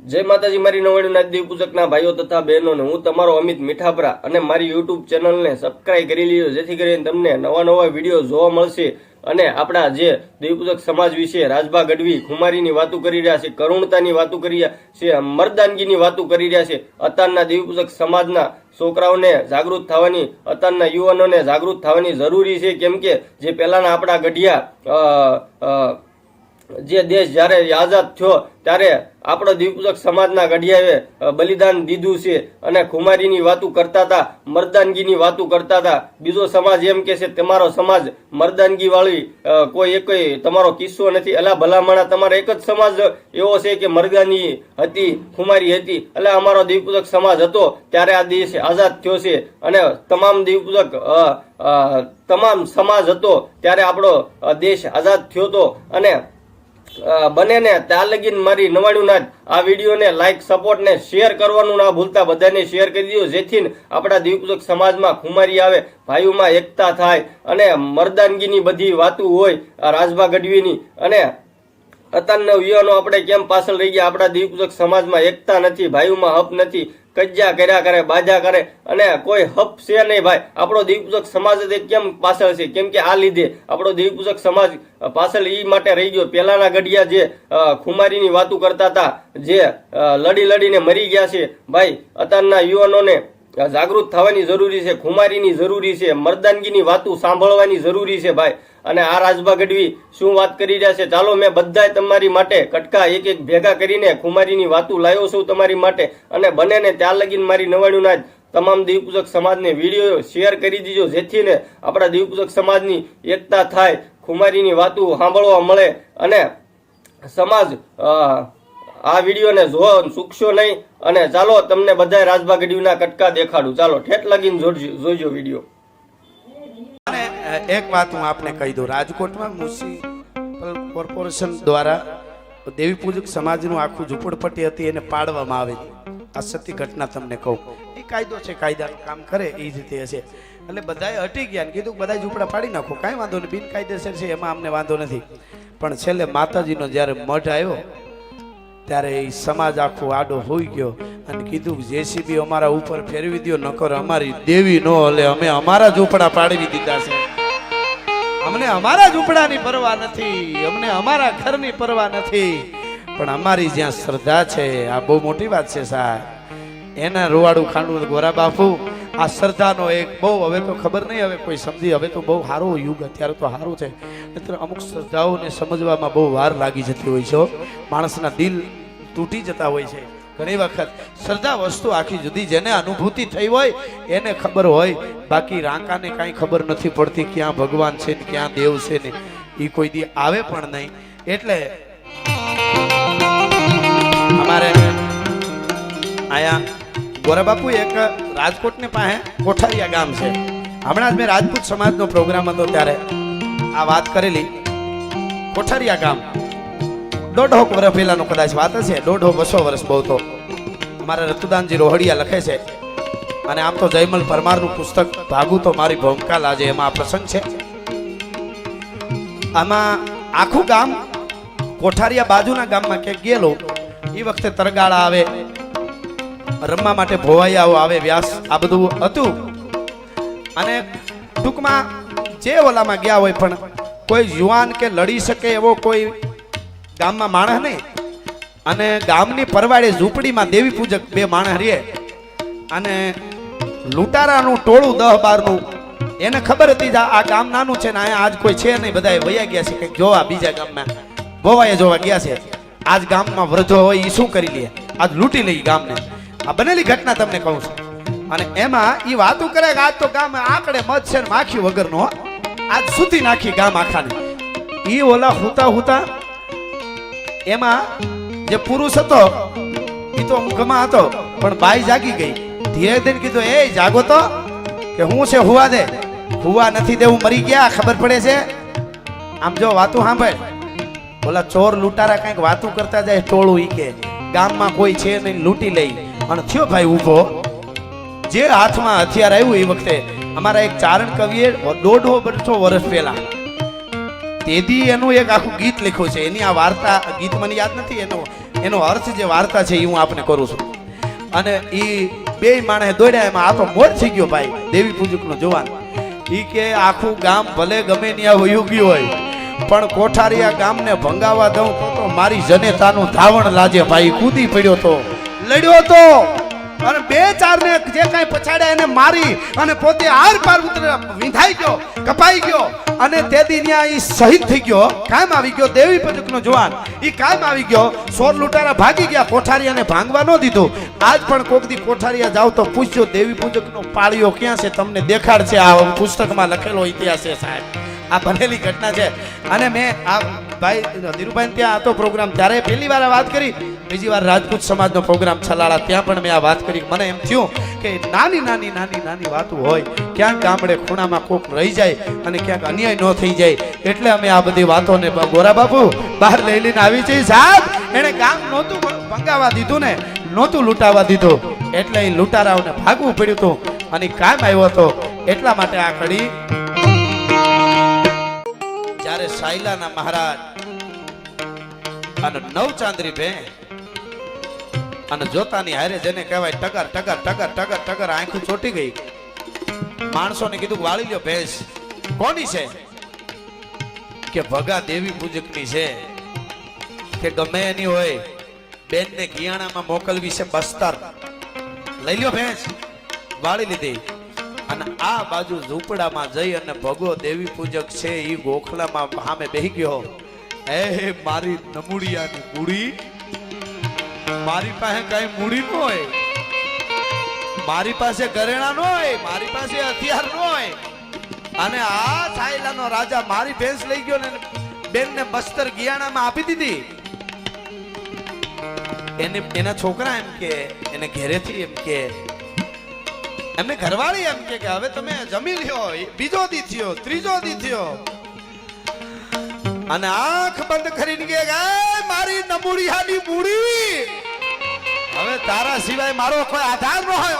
જય માતાજી, મારી નવાણીના દેવ પૂજકના ભાઈઓ તથા બહેનોને હું તમારો અમિત મીઠાપરા અને મારી યુટ્યુબ ચેનલને સબસ્ક્રાઈબ કરી લીધો જેથી કરીને તમને નવા નવા વીડિયો જોવા મળશે અને આપણા જે દેવપૂજક સમાજ વિશે રાજભા ગઢવી ખુમારીની વાતો કરી રહ્યા છે, કરુણતાની વાતો કરી રહ્યા છે, મર્દાનગીની વાતો કરી રહ્યા છે અત્યારના દેવપૂજક સમાજના છોકરાઓને જાગૃત થવાની અત્યારના યુવાનોને જાગૃત થવાની જરૂરી છે. કેમ કે જે પહેલાના આપણા ગઢિયા જે દેશ જ્યારે આઝાદ થયો ત્યારે આપણો દીપક સમાજના ઘડિયાએ બલિદાન દીધું છે અને ખુમારીની વાતો કરતા હતા મર્દાનગીની વાતો કરતા હતા. બીજો સમાજ એમ કે છે તમારો સમાજ મર્દાનગીવાળી કોઈ એક તમારો કિસ્સો નથી. અલા ભલામણા તમારો એક જ સમાજ એવો છે કે મર્દાની હતી ખુમારી હતી. એટલે અમારો દીપક સમાજ હતો ત્યારે આ દેશ આઝાદ થયો છે. અને તમામ અ, તમામ સમાજ હતો ત્યારે આપણો દેશ આઝાદ થયો હતો. અને બને ને ત્યાં લગીન મારી નવાણું ના આ વિડીયોને લાઇક સપોર્ટ ને શેર કરવાનું ના ભૂલતા બધાને શેર કરી દો જેથી આપણા દીપક સમાજમાં ખુમારી આવે, ભાઈઓમાં એકતા થાય અને મર્દાનગીની બધી વાતો હોય રાજભા ગઢવીની અને અત્યારના યુવાનો આપણે કેમ પાછળ રહી ગયા? આપણા દીપક સમાજમાં એકતા નથી, ભાઈઓમાં હપ નથી, કજ્જા કર્યા કરે, બાજા કરે, અને કોઈ હપ છે નહીં ભાઈ. આપણો દીપક સમાજ કેમ પાછળ છે? કેમ કે આ લીધે આપણો દીપક સમાજ પાછળ એ માટે રહી ગયો. પહેલાના ગઢિયા જે ખુમારીની વાતો કરતા હતા, જે લડી લડીને મરી ગયા છે. ભાઈ અત્યારના યુવાનોને જાગૃત થવાની જરૂરી છે, ખુમારીની જરૂરી છે, મર્દાનગીની વાતો સાંભળવાની જરૂરી છે ભાઈ. અને આ રાજભા ગઢવી શું વાત કરી રહ્યા છે? ચાલો મેં બધાય તમારી માટે કટકા એક એક ભેગા કરીને ખુમારીની વાતો લાવ્યો છું તમારી માટે. અને બને ને ત્યાં લગીને મારી નવાણુંના જ તમામ દીવપૂજક સમાજને વીડિયો શેર કરી દીજો જેથી ને આપણા દીવપૂજક સમાજની એકતા થાય, ખુમારીની વાતો સાંભળવા મળે અને સમાજ આ વિડીયોને જો ચૂકશો નહીં. અને ચાલો તમને બધા રાજભા ગઢવીના કટકા દેખાડું. ચાલો, ઠેઠ લગીને જોડજો જોઈજો વીડિયો. અને એક વાત હું આપને કહી દઉં. રાજકોટમાં મ્યુનિસિપલ કોર્પોરેશન દ્વારા દેવી પૂજક સમાજનું આખું ઝૂંપડપટ્ટી હતી, એને પાડવામાં આવે આ સત્ય ઘટના તમને કહું. એ કાયદો છે, કાયદાનું કામ કરે એ રીતે હશે એટલે બધાએ હટી ગયા ને કીધું બધા ઝૂંપડા પાડી નાખો. કાંઈ વાંધો નહીં, બિનકાયદેસર છે, એમાં અમને વાંધો નથી. પણ છેલ્લે માતાજીનો જ્યારે મઢ આવ્યો ત્યારે એ સમાજ આખો આડો હોઈ ગયો અને કીધું કે જેસીબી અમારા ઉપર ફેરવી દો નકર અમારી દેવી નો હલે, અમે અમારા ઝૂંપડા પાડવી દીધા છે. અમને અમારા ઝૂંપડાની પરવા નથી, અમને અમારા ઘરની પરવા નથી. પણ અમારી જ્યાં શ્રદ્ધા છે, આ બહુ મોટી વાત છે સાહેબ. એના રોવાડું ખાંડું ગોરા બાપુ, આ શ્રદ્ધાનો એક બહુ, હવે તો ખબર નહીં, હવે કોઈ સમજી, હવે તો બહુ સારો યુગ, અત્યારે તો સારું છે. નહીંતર અમુક શ્રદ્ધાઓને સમજવામાં બહુ વાર લાગી જતી હોય છે માણસના દિલ તૂટી જતા હોય છે. ઘણી વખત શ્રદ્ધા વસ્તુ આખી જુદી, જેને અનુભૂતિ થઈ હોય, એને ખબર હોય. બાકી રાંકાને કાંઈ ખબર નથી પડતી ક્યાં ભગવાન છે ને ક્યાં દેવ છે ને. એ કોઈ દી આવે પણ નહીં. એટલે અમારે આયા ગોરા બાપુ એક રાજકોટની પાસે કોઠારિયા ગામ છે. હમણાં જ મેં રાજપૂત સમાજનો પ્રોગ્રામ હતો ત્યારે આ વાત કરેલી. કોઠારિયા ગામ. દોઢો વર્ષ પહેલાનો કદાચ વાત છે દોઢો બસો વર્ષ બહુ તો. મારા રતુદાનજી રોહડિયા લખે છે, અને આમ તો જયમલ પરમારનું પુસ્તક ભાગું તો મારી ભૂમિકા લાજે એમાં આ પ્રસંગ છે. આમાં આખું ગામ કોઠારિયા બાજુના ગામમાં ક્યાંક ગયેલો એ વખતે તરગાળા આવે, રમવા માટે ભોવાઈયાઓ આવે, વ્યાસ આ બધું હતું. અને ટૂંકમાં જે ઓલામાં ગયા હોય પણ કોઈ યુવાન કે લડી શકે એવો કોઈ ગામમાં માણસ નહીં. અને ગામની પરવાડે ઝૂંપડીમાં દેવી પૂજક બે માણસ રહે. અને લૂંટારાનું ટોળું દહ બારનું, એને ખબર હતી આ ગામ નાનું છે ને અહીંયા આજ કોઈ છે નહીં બધા વયા ગયા છે, કંઈક જોવા બીજા ગામમાં. ગોવાએ જોવા ગયા છે. આજ ગામમાં વૃદ્ધો હોય એ શું કરી લે? આજ લૂંટી લઈ ગામને. આ બનેલી ઘટના તમને કહું છું. અને એમાં એ વાતો કરે કે આજ તો ગામ આંકડે મધ છે માખી વગરનો આજ સુધી નાખી ગામ આખાને. એ ઓલા હુતા હુતા એમાં જે પુરુષ હતો એ તો ઊંઘમાં હતો, પણ બાઈ જાગી ગઈ. ધીરે ધીરે કીધું, એ, જાગો તો, કે હું છે હુવા દે. હુવા નથી દેવું, મરી ગયા, ખબર પડે છે? આમ જો વાતું સાંભળ. ઓલા ચોર લૂંટારા કંઈક વાતું કરતા જાય, ટોળું ઈ કે ગામમાં કોઈ છે નહીં, લૂંટી લઈ. અને થયો ભાઈ ઊભો. જે હાથમાં હથિયાર આવ્યું એ વખતે, અમારા એક ચારણ કવિએ દોઢો બસો વર્ષ પહેલા તેથી એનું એક આખું ગીત લખ્યું છે. એની આ વાર્તા ગીત મને યાદ નથી. એનો એનો અર્થ જે વાર્તા છે એ હું આપને કરું છું. અને એ બે માણે દોડ્યા, એમાં આ તો મોર થઈ ગયો ભાઈ, દેવી પૂજકનો જવાન. એ કે આખું ગામ ભલે ગમે ત્યાં વયું ગયું હોય, પણ કોઠારીયા ગામને ભંગાવા દઉં તો મારી જનેતાનું ધાવણ લાજે. ભાઈ કૂદી પડ્યો તો. લડ્યો તો. અને બે ચાર ને જે કાંઈ પછાડ્યા એને મારી અને પોતે આર પાર ઉતરે, વિંધાઈ ગયો, કપાઈ ગયો અને તે દી ન્યા એ શહીદ થઈ ગયો. કાયમ આવી ગયો દેવી પજકનો જવાન. એ કાયમ આવી ગયો. સોર લૂંટારા ભાગી ગયા, કોઠારીયાને ભાંગવા ન દીધું. આજ પણ કોક દી કોઠારીયા જાવ તો પૂછજો દેવી પૂજકનો પાળીઓ ક્યાં છે, તમને દેખાડ છે આ પુસ્તકમાં લખેલો ઇતિહાસ છે સાહેબ. આ બનેલી ઘટના છે. અને મેં આ ભાઈ ધીરુભાઈ ત્યાં હતો પ્રોગ્રામ, ત્યારે પહેલી વાર વાત કરી. બીજી વાર રાજપૂત સમાજનો પ્રોગ્રામ છલાળા, ત્યાં પણ મેં આ વાત કરી. મને એમ થયું કે નાની નાની નાની નાની વાતો હોય, ક્યાંક ગામડે ખૂણામાં કોક રહી જાય અને ક્યાંક અન્યાય ન થઈ જાય, એટલે અમે આ બધી વાતોને ગોરા બાપુ, બહાર લઈ લઈને આવી છે સાહેબ એને ગામ નહોતું ભંગાવા દીધું ને, નહોતું લૂંટાવા દીધું. એટલે એ લૂંટારાઓને ભાગવું પડ્યું હતું. અને કામ આવ્યો હતો. એટલા માટે આ કડી સાયલાના મહારાજ. અને નવચાંદરી બે અને જોતાની હારે જેને કહેવાય ટકર ટકર ટકર ટકર ટકર આંખું ચોટી ગઈ. માણસોને કીધું વાળી લ્યો ભેંસ. કોની છે? કે ભગા દેવી પૂજકની છે. કે ગમે એની હોય, બેનને ગિયાણામાં મોકલવી છે બસ્તર. લઈ લ્યો ભેંસ. વાળી લીધી. અને આ બાજુ ઝૂંપડામાં જઈ અને ભગો દેવી પૂજક છે એ ગોખલામાં સામે બેહી ગયો. એ મારી નમુડિયાની મૂડી. મારી પાસે કઈ મૂડી ન હોય. મારી પાસે ઘરેણા ન હોય, મારી પાસે હથિયાર ન હોય. અને આ સાયલાનો રાજા મારી ભેંસ લઈ ગયો ને બેનને બસ્તર ગિયાણામાં આપી દીધી. એને, એના છોકરા એમ કે, એને ઘેરેથી એમ કે એમને ઘરવાળી એમ કે હવે તમે જમી લ્યો બીજો દી થયો, ત્રીજો દી થયો. અને આંખ બંધ કરીને કે "એ મારી નમુડિયાની મૂડી. હવે તારા સિવાય મારો કોઈ આધાર ન હોય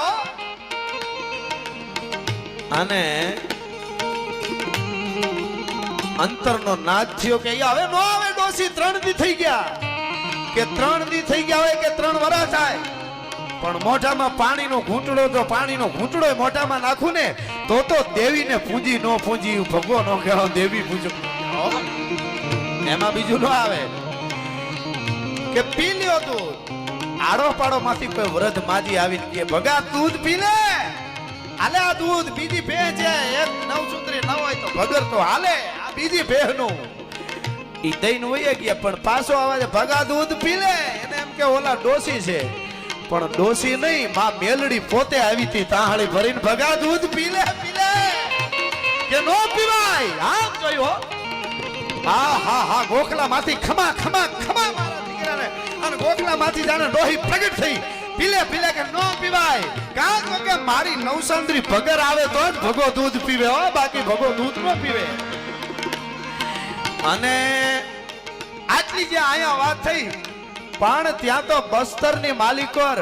અને અંતરનો નાદ થયો કે "ઈ હવે નો આવે ડોસી ત્રણ દી થઈ ગયા. કે ત્રણ દી થઈ ગયા હોય કે ત્રણ વરસ થાય. પણ મોઢામાં પાણીનો ઘૂંટડો તો પાણીનો ઘૂંટડો મોઢામાં નાખું ને તો તો દેવીને પૂજી નો પૂજી ભગવો નો કહેવો દેવી પૂજો એમાં બીજું ન આવે. કે પી લ્યો દૂધ. આડો પાડો માંથી કોઈ વ્રત માજી આવીને કે ભગા, દૂધ પી લે. હાલે આ દૂધ, બીજી ભે છે. એક નવ સુંદરી ન હોય તો ભગર તો હાલે. આ બીજી ભે નું ઈ દઈને વહી ગયા, પણ પાછો આવે ભગા, દૂધ પી લે. એને એમ કે, ઓલા ડોસી છે. પણ ડોસી નહીં, માં મેલડી પોતે આવી હતી તાહળી ભરીને ભગા દૂધ પી લે પી લે કે નો પીવાય? આમ જોયો હો. હા હા ગોખલામાંથી ખમા ખમા ખમા મારા દીકરાને. અને ગોખલા માંથી જાણે ડોહી પ્રગટ થઈ. પીલે પીલે કે નો પીવાય? કાં તો કે મારી નવસંદ્રી ભગર આવે તો જ ભગો દૂધ પીવે હો, બાકી ભગો દૂધ ન પીવે. અને આટલી જે અહીંયા વાત થઈ પણ ત્યાં તો બસ્તરની માલિકોર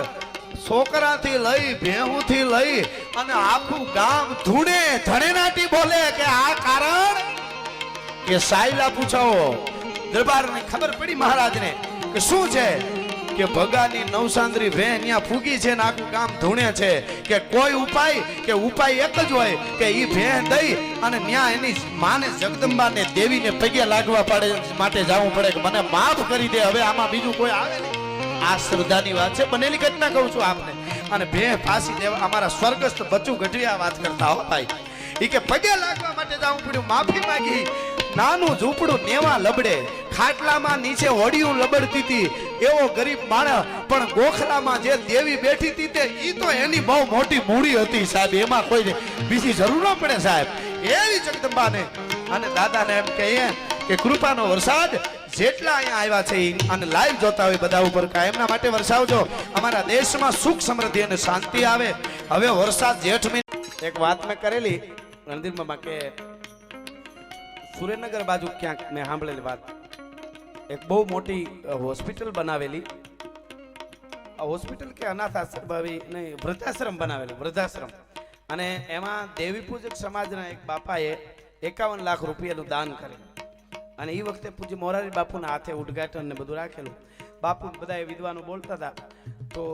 છોકરાથી લઈ, ભેહુથી લઈ અને આખું ગામ ધૂણે ધણેનાટી બોલે કે આ કારણ? કે સાયલા પૂછાવો દરબારને ખબર પડી મહારાજને કે શું છે? કે ભગાની નવસાંદ્રી ભે ત્યાં ફૂગી છે ને આખું ગામ ધૂણે છે કે કોઈ ઉપાય, કે ઉપાય એક જ હોય કે ઈ ભે દઈ અને ન્યા એની માને જગદંબાને દેવીને પગે લાગવા પડે માટે જવું પડે કે મને માફ કરી દે, હવે આમાં બીજું કોઈ આવે નહીં. આ શ્રદ્ધાની વાત છે. બનેલી ઘટના કહું છું આપને. અને બે ફાંસી દેવા, અમારા સ્વર્ગસ્થ બચ્ચું ગઢવિયા વાત કરતા હો ભાઈ. ઈ કે પગે લાગવા માટે જવું પડ્યું, માફી માંગી. નાનું ઝૂંપડું નેવા લબડે. ખાટલામાં નીચે હોડિયું લબડતી હતી. એવો ગરીબ માણસ પણ ગોખલામાં જે દેવી બેઠી હતી તે ઈ તો એની બહુ મોટી મૂડી હતી સાહેબ. એમાં કોઈ બીજી જરૂર ન પડે સાહેબ. એવી જગદંબાને અને દાદાને એમ કહીએ કે કૃપાનો વરસાદ જેટલા અહીંયા આવ્યા છે અને લાઈવ જોતા હોય બધા ઉપર કાયમના માટે વરસાવજો. અમારા દેશમાં સુખ સમૃદ્ધિ અને શાંતિ આવે. હવે વરસાદ જેઠ મહિને એક વાત મેં કરેલી રણધીરમાં કે સુરેન્દ્રનગર બાજુ ક્યાંક મેં સાંભળેલી વાત. એક બહુ મોટી હોસ્પિટલ બનાવેલી. હોસ્પિટલ કે અનાથ આશ્રમ નહીં, વૃદ્ધાશ્રમ બનાવેલું, વૃદ્ધાશ્રમ. અને એમાં દેવી પૂજક સમાજના એક બાપાએ એકાવન લાખ રૂપિયાનું દાન કરેલું અને એ વખતે પૂજ્ય મોરારી બાપુના હાથે ઉદઘાટન ને બધું રાખેલું. બાપુ બધા વિદ્વાનો બોલતા હતા. તો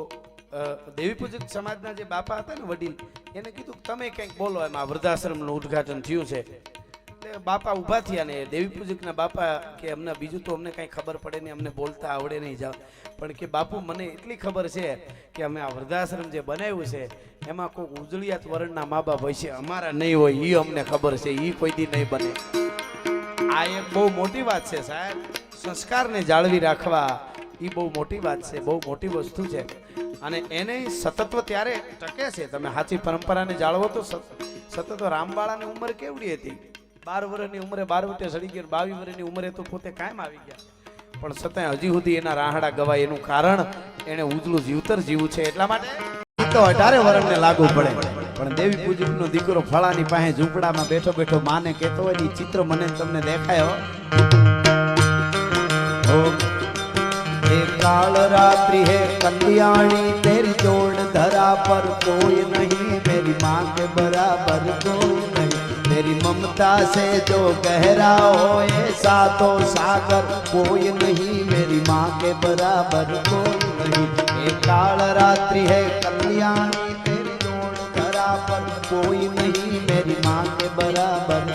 દેવી પૂજક સમાજના જે બાપા હતા ને વડીલ, એને કીધું તમે કંઈક બોલો એમાં વૃદ્ધાશ્રમનું ઉદ્ઘાટન થયું છે. બાપા ઊભા થયા ને, દેવી પૂજકના બાપા કે અમને બીજું તો અમને કાંઈ ખબર પડે નહીં, અમને બોલતા આવડે નહીં જાવ પણ કે બાપુ, મને એટલી ખબર છે કે અમે આ વૃદ્ધાશ્રમ જે બનાવ્યું છે, એમાં કોઈ ઉજળિયાત વર્ણના મા બાપ હોય છે, અમારા નહીં હોય એ અમને ખબર છે એ કોઈ દી નહીં બને. આ એક બહુ મોટી વાત છે સાહેબ. સંસ્કારને જાળવી રાખવા એ બહુ મોટી વાત છે, બહુ મોટી વસ્તુ છે. અને એને સતત્વ ત્યારે ટકે છે, તમે સાચી પરંપરાને જાળવો તો સતત રામબાળાની ઉંમર કેવડી હતી? બાર વર્ષની ઉંમરે બાર વટે સડી ગયા બાવીસ વર્ષની ઉંમરે તો પોતે કાયમ આવી ગયા. પણ છતાંય હજી સુધી એના રાહડા ગવાય એનું કારણ એને ઉજળું જીવતર જીવું છે એટલા માટે તો અઢારે વર્ષને લાગુ પડે. પણ દેવી પૂજનનો દીકરો ફળાની પાસે ઝૂંપડામાં બેઠો બેઠો માને કેતો હોય એ ચિત્ર મને તમને દેખાયો કાળ રાત્રિ હે કલ્યાણી, તેરી જોડ ધરા પર કોઈ નહીં, મેરી માં બરાબર કોઈ ममता से जो गहरा हो ऐसा तो सागर कोई नहीं, मेरी माँ के बराबर कोई नहीं। एक काल रात्रि है, कल्याणी तेरी जोड़ धरा कोई नहीं, मेरी माँ के बराबर